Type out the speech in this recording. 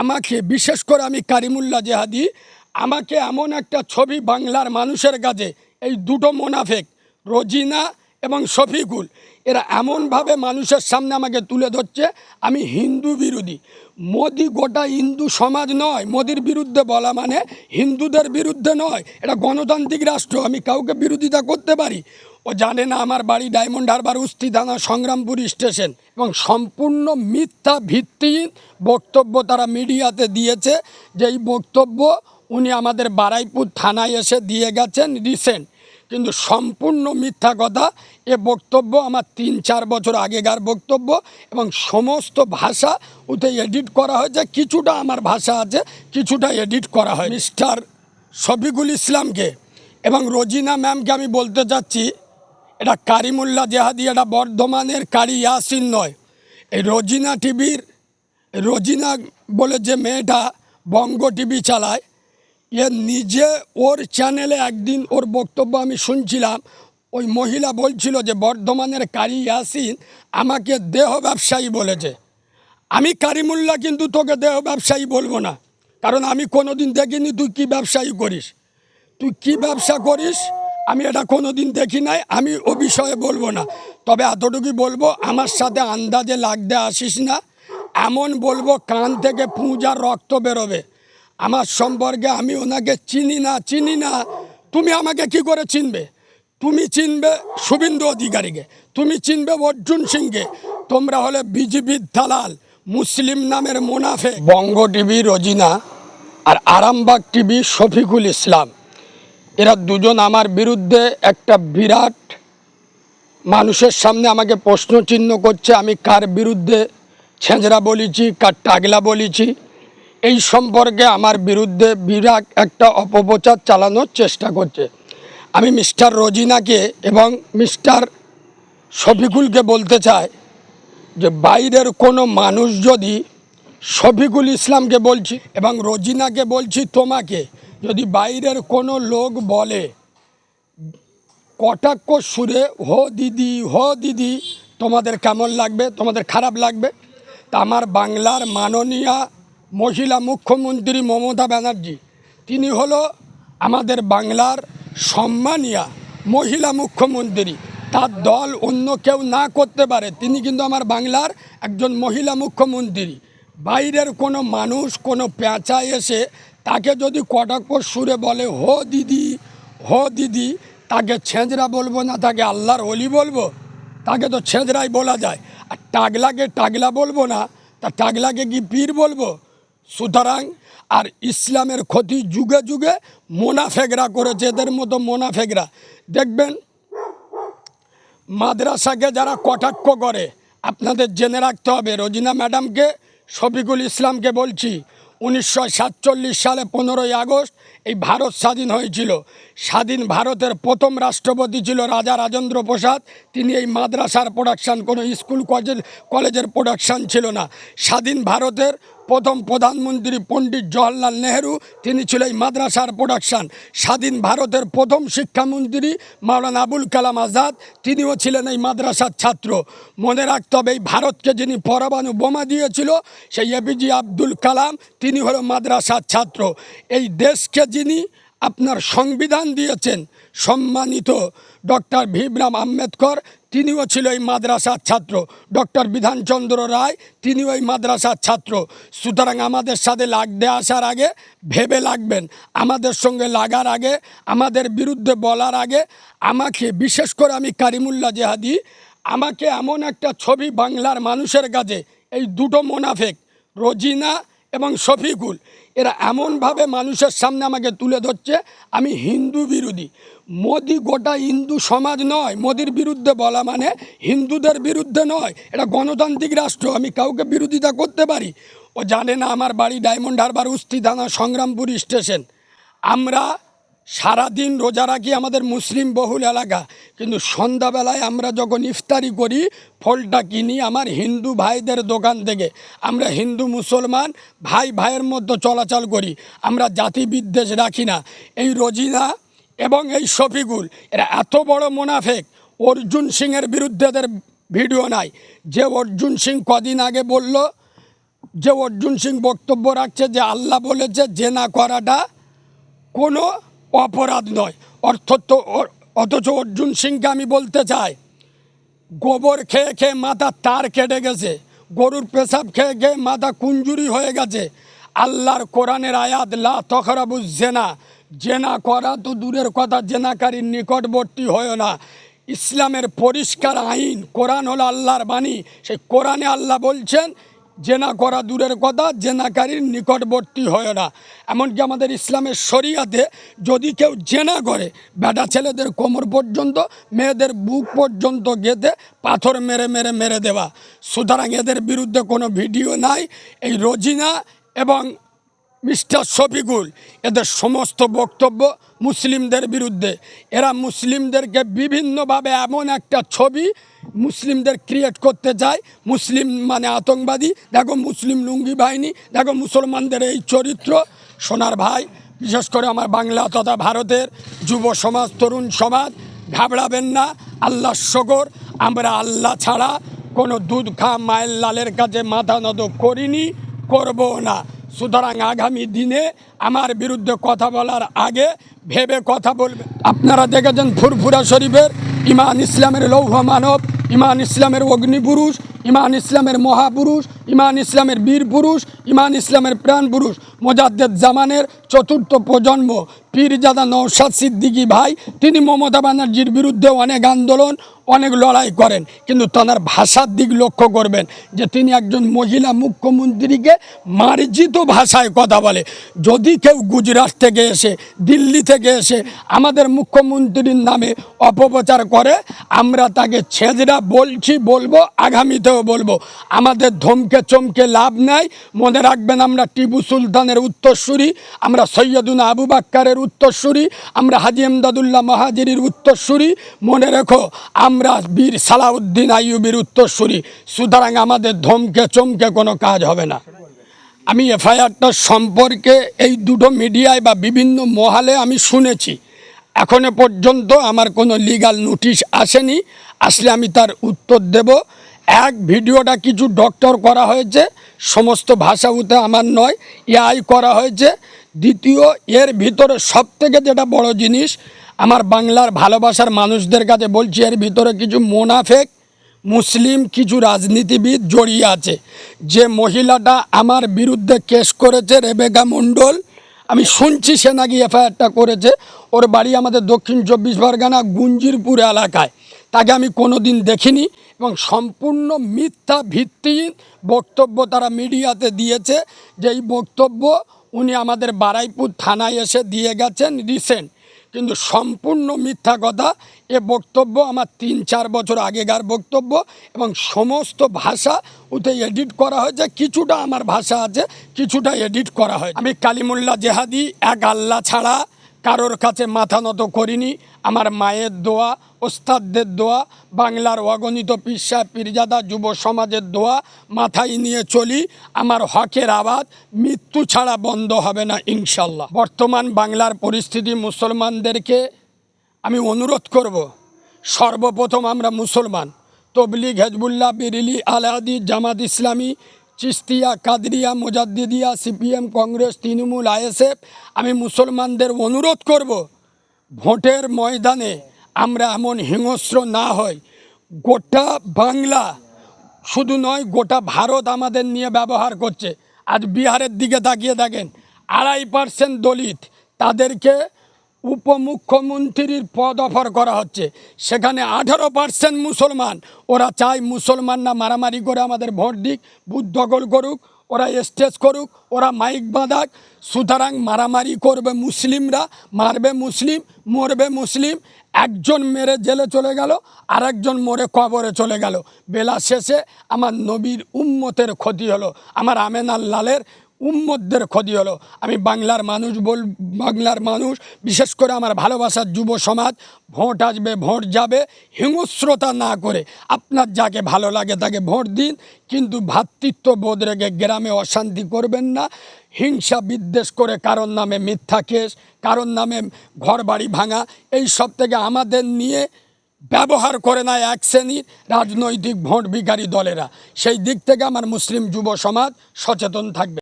আমাকে, বিশেষ করে আমি কারিমুল্লা জেহাদি, আমাকে এমন একটা ছবি বাংলার মানুষের কাছে, এই দুটো মোনাফেক, রোজিনা এবং শফিকুল, এরা এমনভাবে মানুষের সামনে আমাকে তুলে ধরছে, আমি হিন্দু বিরোধী। মোদি গোটা হিন্দু সমাজ নয়, মোদির বিরুদ্ধে বলা মানে হিন্দুদের বিরুদ্ধে নয়। এটা গণতান্ত্রিক রাষ্ট্র, আমি কাউকে বিরোধিতা করতে পারি। ও জানে না আমার বাড়ি ডায়মন্ড হারবার উস্তি থানা, সংগ্রামপুর স্টেশন। এবং সম্পূর্ণ মিথ্যা ভিত্তিহীন বক্তব্য তারা মিডিয়াতে দিয়েছে যে এই বক্তব্য উনি আমাদের বারাইপুর থানায় এসে দিয়ে গেছেন রিসেন্ট। কিন্তু সম্পূর্ণ মিথ্যা কথা। এ বক্তব্য আমার তিন, চার বছর আগেকার বক্তব্য এবং সমস্ত ভাষা ওতে এডিট করা হয়েছে। কিছুটা আমার ভাষা আছে, কিছুটা এডিট করা হয়। মিস্টার শফিকুল ইসলামকে এবং রোজিনা ম্যামকে আমি বলতে চাচ্ছি, এটা কারিমুল্লাহ জেহাদি, এটা বর্ধমানের কারি ইয়াসিন নয়। এই রোজিনা টিভির, রোজিনা বলে যে মেয়েটা বঙ্গ টিভি চালায় এ নিজে ওর চ্যানেলে একদিন ওর বক্তব্য আমি শুনছিলাম। ওই মহিলা বলছিল যে, বর্ধমানের কারি ইয়াসিন আমাকে দেহ ব্যবসায়ী বলেছে। আমি কারিমুল্লাহ, কিন্তু তোকে দেহ ব্যবসায়ী বলব না। কারণ আমি কোনোদিন দেখিনি তুই কি ব্যবসায়ী করিস। তুই কি ব্যবসা করিস, আমি এটা কোনোদিন দেখি নাই, আমি ও বিষয়ে বলব না। তবে এতটুকুই বলব, আমার সাথে আন্দাজে লাগতে আসিস না। এমন বলব, কান থেকে পুঁজার রক্ত বেরোবে। আমার সম্পর্কে আমি ওনাকে চিনি না চিনি না। তুমি আমাকে কি করে চিনবে? তুমি চিনবে শুভেন্দু অধিকারীকে, তুমি চিনবে অর্জুন সিংকে। তোমরা হলে বিজেপির দালাল, মুসলিম নামের মুনাফে। বঙ্গ টিভি, রজিনা আর আরামবাগ টিভি, শফিকুল ইসলাম। এরা দুজন আমার বিরুদ্ধে একটা বিরাট মানুষের সামনে আমাকে প্রশ্ন চিহ্ন করছে, আমি কার বিরুদ্ধে ছেঁচড়া বলেছি, কার টাগলা বলেছি। এই সম্পর্কে আমার বিরুদ্ধে বিরাট একটা অপপ্রচার চালানোর চেষ্টা করছে। আমি মিস্টার রোজিনাকে এবং মিস্টার শফিকুলকে বলতে চাই যে বাইরের কোনো মানুষ যদি শফিকুল ইসলামকে বলছি এবং রোজিনাকে বলছি তোমাকে, যদি বাইরের কোনো লোক বলে, কটাক্ষ সুরে, হো দিদি হো দিদি, তোমাদের কেমন লাগবে? তোমাদের খারাপ লাগবে? তা আমার বাংলার মাননীয়া মহিলা মুখ্যমন্ত্রী মমতা ব্যানার্জি, তিনি হলো আমাদের বাংলার সম্মানিয়া মহিলা মুখ্যমন্ত্রী। তার দল অন্য কেউ না করতে পারে, তিনি কিন্তু আমার বাংলার একজন মহিলা মুখ্যমন্ত্রী। বাইরের কোনো মানুষ, কোনো পেঁচা এসে তাকে যদি কটাক্ষ সুরে বলে, হো দিদি হো দিদি, তাকে ছেঁচড়া বলব না, তাকে আল্লাহর অলি বলব? তাকে তো ছেঁচড়াই বলা যায়। আর টাগলাকে টাগলা বলব না, তা টাগলাকে কি পীর বলব? সুতরাং আর ইসলামের ক্ষতি যুগে যুগে মোনাফেকরা করেছে, এদের মতো মোনাফেকরা। দেখবেন, মাদ্রাসাকে যারা কটাক্ষ করে, আপনাদের জেনে রাখতে হবে, রোজিনা ম্যাডামকে, শফিকুল ইসলামকে বলছি, উনিশশো সাতচল্লিশ সালে পনেরোই আগস্ট এই ভারত স্বাধীন হয়েছিল। স্বাধীন ভারতের প্রথম রাষ্ট্রপতি ছিল রাজা রাজেন্দ্র প্রসাদ। তিনি এই মাদ্রাসার প্রোডাকশান কোনো স্কুল কলেজের প্রোডাকশান ছিল না। স্বাধীন ভারতের প্রথম প্রধানমন্ত্রী পণ্ডিত জওয়াহরলাল নেহেরু, তিনি ছিল এই মাদ্রাসার প্রোডাকশান স্বাধীন ভারতের প্রথম শিক্ষামন্ত্রী মাওলানা আবুল কালাম আজাদ, তিনিও ছিলেন এই মাদ্রাসার ছাত্র। মনে রাখতে হবে, এই ভারতকে যিনি পরমাণু বোমা দিয়েছিল, সেই এপিজে আব্দুল কালাম, তিনি হলো মাদ্রাসার ছাত্র। এই দেশকে যিনি আপনার সংবিধান দিয়েছেন, সম্মানিত ডক্টর ভীমরাম আম্বেদকর তিনিও ছিল এই মাদ্রাসার ছাত্র। ডক্টর বিধানচন্দ্র রায় তিনিও এই মাদ্রাসার ছাত্র। সুতরাং আমাদের সাথে লাগতে আসার আগে ভেবে লাগবেন, আমাদের সঙ্গে লাগার আগে, আমাদের বিরুদ্ধে বলার আগে, আমাকে বিশেষ করে আমি কারিমুল্লা জেহাদি, আমাকে এমন একটা ছবি বাংলার মানুষের কাছে, এই দুটো মোনাফেক, রোজিনা এবং শফিকুল, এরা এমনভাবে মানুষের সামনে আমাকে তুলে ধরছে, আমি হিন্দু বিরোধী। মোদি গোটা হিন্দু সমাজ নয়, মোদির বিরুদ্ধে বলা মানে হিন্দুদের বিরুদ্ধে নয়। এটা গণতান্ত্রিক রাষ্ট্র, আমি কাউকে বিরোধিতা করতে পারি। ও জানে না আমার বাড়ি ডায়মন্ড হারবার উস্তি থানা সংগ্রামপুর স্টেশন। আমরা সারাদিন রোজা রাখি আমাদের মুসলিম বহুল এলাকা। কিন্তু সন্ধ্যাবেলায় আমরা যখন ইফতারি করি, ফলটা কিনি আমার হিন্দু ভাইদের দোকান থেকে। আমরা হিন্দু মুসলমান ভাই ভাইয়ের মধ্যে চলাচল করি। আমরা জাতি বিদ্বেষ রাখি না। এই রোজিনা এবং এই শফিকুল, এরা এত বড় মোনাফেক, অর্জুন সিংয়ের বিরুদ্ধে এদের ভিডিও নাই। যে অর্জুন সিং কদিন আগে বলল, যে অর্জুন সিং বক্তব্য রাখছে যে আল্লাহ বলেছে জেনা করাটা কোনো অপরাধ নয়। অর্থ অথচ অর্জুন সিংকে আমি বলতে চাই, গোবর খেয়ে খেয়ে মাথা তার কেটে গেছে, গরুর পেশাব খেয়ে খেয়ে মাথা কুঞ্জুরি হয়ে গেছে। আল্লাহর কোরআনের আয়াত, লা তখরাবু জেনা জেনা করা তো দূরের কথা, জেনাকারীর নিকটবর্তী হয় না। ইসলামের পরিষ্কার আইন, কোরআন হলো আল্লাহর বাণী। সেই কোরআনে আল্লাহ বলছেন, জেনা করা দূরের কথা, জেনাকারীর নিকটবর্তী হয় না। এমনকি আমাদের ইসলামের শরিয়াতে যদি কেউ জেনা করে, বেটা ছেলেদের কোমর পর্যন্ত, মেয়েদের বুক পর্যন্ত গেঁথে পাথর মেরে মেরে মেরে দেওয়া। সুতরাং এদের বিরুদ্ধে কোনো ভিডিও নাই। এই রোজিনা এবং মিস্টার শফিকুল, এদের সমস্ত বক্তব্য মুসলিমদের বিরুদ্ধে। এরা মুসলিমদেরকে বিভিন্নভাবে এমন একটা ছবি মুসলিমদের ক্রিয়েট করতে চায়। মুসলিম মানে আতঙ্কবাদী, দেখো মুসলিম লুঙ্গি বাহিনী, দেখো মুসলমানদের এই চরিত্র। সোনার ভাই, বিশেষ করে আমার বাংলা তথা ভারতের যুব সমাজ, তরুণ সমাজ, ঘাবড়াবেন না আল্লাহ শকর, আমরা আল্লাহ ছাড়া কোনো দুধ খা মায়ের লালের কাছে মাথা নত করিনি, করব না। সুতরাং আগামী দিনে আমার বিরুদ্ধে কথা বলার আগে ভেবে কথা বলবে। আপনারা দেখেছেন ফুরফুরা শরীফের ইমান ইসলামের লৌহ মানব, ইমান ইসলামের অগ্নিপুরুষ, ইমান ইসলামের মহাপুরুষ, ইমান ইসলামের বীর পুরুষ ইমান ইসলামের প্রাণ পুরুষ মোজাদ্দেদ জামানের চতুর্থ প্রজন্ম, পীরজাদা নৌসাদ সিদ্দিকী ভাই, তিনি মমতা ব্যানার্জির বিরুদ্ধে অনেক আন্দোলন, অনেক লড়াই করেন। কিন্তু তার ভাষার দিক লক্ষ্য করবেন যে তিনি একজন মহিলা মুখ্যমন্ত্রীকে মার্জিত ভাষায় কথা বলে। যদি কেউ গুজরাট থেকে এসে, দিল্লি থেকে এসে আমাদের মুখ্যমন্ত্রীর নামে অপপ্রচার করে, আমরা তাকে ছেজরা বলছি বলব, আগামীতেও বলব। আমাদের ধমকে চমকে লাভ নাই। মনে রাখবেন আমরা টিপু সুলতানের উত্তরসূরি, আমরা সৈয়দুনা আবু বাক্কারের উত্তরসূরি, আমরা হাজি এমদাদুল্লাহ মহাজিরির উত্তরসূরি। মনে রেখো, আমরা বীর সালাউদ্দিন আইয়ুবির উত্তরসূরি। সুতরাং আমাদের ধমকে চমকে কোনো কাজ হবে না। আমি এফআইআরটা সম্পর্কে এই দুটো মিডিয়ায় বা বিভিন্ন মহালে আমি শুনেছি। এখনও পর্যন্ত আমার কোনো লিগাল নোটিশ আসেনি। আসলে আমি তার উত্তর দেব। এক, ভিডিওটা কিছু ডক্টর করা হয়েছে। সমস্ত ভাষা উতে আমার নয়, এআই করা হয়েছে। দ্বিতীয়, এর ভিতরে সব থেকে যেটা বড় জিনিস, আমার বাংলার ভালোবাসার মানুষদের কাছে বলছি, এর ভিতরে কিছু মোনাফেক, মুসলিম, কিছু রাজনীতিবিদ জড়িয়ে আছে। যে মহিলাটা আমার বিরুদ্ধে কেস করেছে, রেবেকা মণ্ডল, আমি শুনছি সে নাকি এফআইআরটা করেছে, ওর বাড়ি আমাদের দক্ষিণ চব্বিশ পরগনা গুঞ্জিরপুর এলাকায়। তাকে আমি কোনো দিন দেখিনি এবং সম্পূর্ণ মিথ্যা ভিত্তিহীন বক্তব্য তারা মিডিয়াতে দিয়েছে, যে এই বক্তব্য উনি আমাদের বারাইপুর থানায় এসে দিয়ে গেছেন রিসেন্ট। কিন্তু সম্পূর্ণ মিথ্যা কথা, এ বক্তব্য আমার তিন চার বছর আগেকার বক্তব্য এবং সমস্ত ভাষা ওতে এডিট করা হয়েছে, কিছুটা আমার ভাষা আছে, কিছুটা এডিট করা হয় আমি কালিমুল্লাহ জেহাদি, এক আল্লাহ ছাড়া কারোর কাছে মাথা নত করিনি, আমার মায়ের দোয়া ওস্তাদদের দোয়া, বাংলার অগণিত পিসা পীরজাদা যুব সমাজের দোয়া মাথায় নিয়ে চলি। আমার হকের আবাদ, মৃত্যু ছাড়া বন্ধ হবে না, ইনশাল্লাহ। বর্তমান বাংলার পরিস্থিতি মুসলমানদেরকে আমি অনুরোধ করব, সর্বপ্রথম আমরা মুসলমান। তবলিগ Hezbollah বিরিলি আলাদি Jamaat Islami, Chishtiya, Qadriya, Mujaddidiya, CPM, Congress, Trinamool, ISF, আমি মুসলমানদের অনুরোধ করব, ভোটের ময়দানে আমরা এমন হিংস্র না হই। গোটা বাংলা, শুধু নয়, গোটা ভারত আমাদের নিয়ে ব্যবহার করছে। আজ বিহারের দিকে তাকিয়ে দেখেন, আড়াই পার্সেন্ট দলিত তাদেরকে উপমুখ্যমন্ত্রীর পদ অফার করা হচ্ছে। সেখানে আঠারো পার্সেন্ট মুসলমান, ওরা চায় মুসলমানরা মারামারি করে আমাদের ভোট দিক বুথ দখল করুক, ওরা স্টেজ করুক, ওরা মাইক বাঁধাক, সুতরাং মারামারি করবে মুসলিমরা, মারবে মুসলিম, মরবে মুসলিম একজন মেরে জেলে চলে গেল আর একজন মরে কবরে চলে গেল। বেলা শেষে আমার নবীর উম্মতের ক্ষতি হলো। আমার আমেনাল লালের উম্মতদের ক্ষতি হলো। আমি বাংলার মানুষ বল, বাংলার মানুষ, বিশেষ করে আমার ভালোবাসার যুব সমাজ, ভোট আসবে, ভোট যাবে, হিংস্রতা না করে। আপনার যাকে ভালো লাগে তাকে ভোট দিন, কিন্তু ভ্রাতৃত্ব বোধ রেখে গ্রামে অশান্তি করবেন না। হিংসা বিদ্বেষ করে কারোর নামে মিথ্যা কেস, কারোর নামে ঘর বাড়ি ভাঙা, এই সব থেকে আমাদের নিয়ে ব্যবহার করে না এক শ্রেণির রাজনৈতিক ভোট ভিখারি দলেরা। সেই দিক থেকে আমার মুসলিম যুব সমাজ সচেতন থাকবে।